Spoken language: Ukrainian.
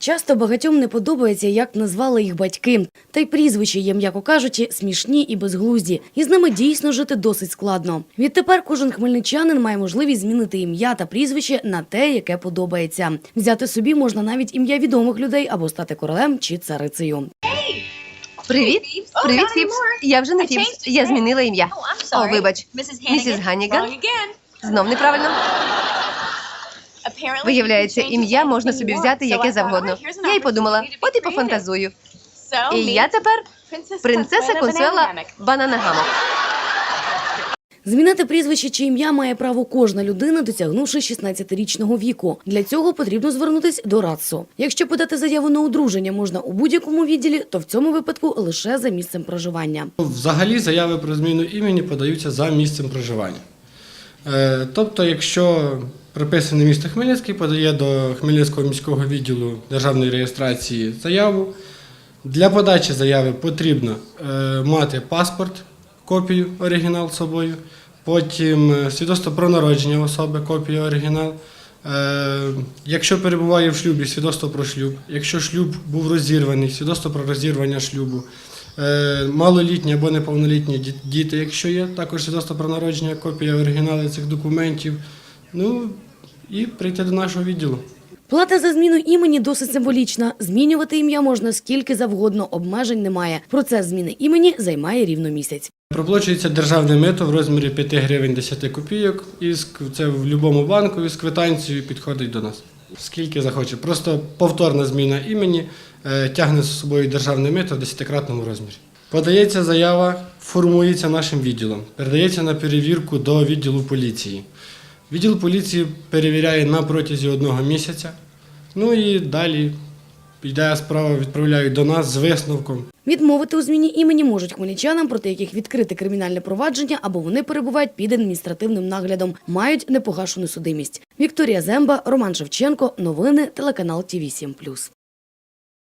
Часто багатьом не подобається, як назвали їх батьки. Та й прізвища є, м'яко кажучи, смішні і безглузді. І з ними дійсно жити досить складно. Відтепер кожен хмельничанин має можливість змінити ім'я та прізвище на те, яке подобається. Взяти собі можна навіть ім'я відомих людей або стати королем чи царицею. Привіт, привіт, Фіпс. Я вже не Фіпс. Я змінила ім'я. О, вибач, місіс Ганніган. Знов неправильно. Виявляється, ім'я можна собі взяти яке завгодно. Я й подумала, от і пофантазую. І я тепер принцеса Консуела Бананагамок. Змінити прізвище чи ім'я має право кожна людина, досягнувши 16-річного віку. Для цього потрібно звернутися до РАЦО. Якщо подати заяву на одруження можна у будь-якому відділі, то в цьому випадку лише за місцем проживання. Взагалі заяви про зміну імені подаються за місцем проживання. Е, Тобто, якщо приписане місто Хмельницький подає до Хмельницького міського відділу державної реєстрації заяву, для подачі заяви потрібно е, мати паспорт, копію оригінал з собою, потім е, свідоцтво про народження особи, копія оригінал. Е, Якщо перебуває в шлюбі, свідоцтво про шлюб. Якщо шлюб був розірваний, свідоцтво про розірвання шлюбу. Малолітні або неповнолітні діти, якщо є, також свідоцтво про народження, копія оригіналу цих документів. Ну і прийти до нашого відділу. Плата за зміну імені досить символічна. Змінювати ім'я можна скільки завгодно, обмежень немає. Процес зміни імені займає рівно місяць. Проплачується державне мито в розмірі 5 гривень 10 копійок, і це в будь-якому банку з квитанцією підходить до нас. Скільки захоче. Просто повторна зміна імені е, тягне з собою державне мито в 10-кратному розмірі. Подається заява, формується нашим відділом, передається на перевірку до відділу поліції. Відділ поліції перевіряє на протязі одного місяця. Ну і далі йде справа, відправляють до нас з висновком. Відмовити у зміні імені можуть хмельничанам, проти яких відкрите кримінальне провадження або вони перебувають під адміністративним наглядом, мають непогашену судимість. Вікторія Земба, Роман Шевченко. Новини телеканал ТІВІ 7+.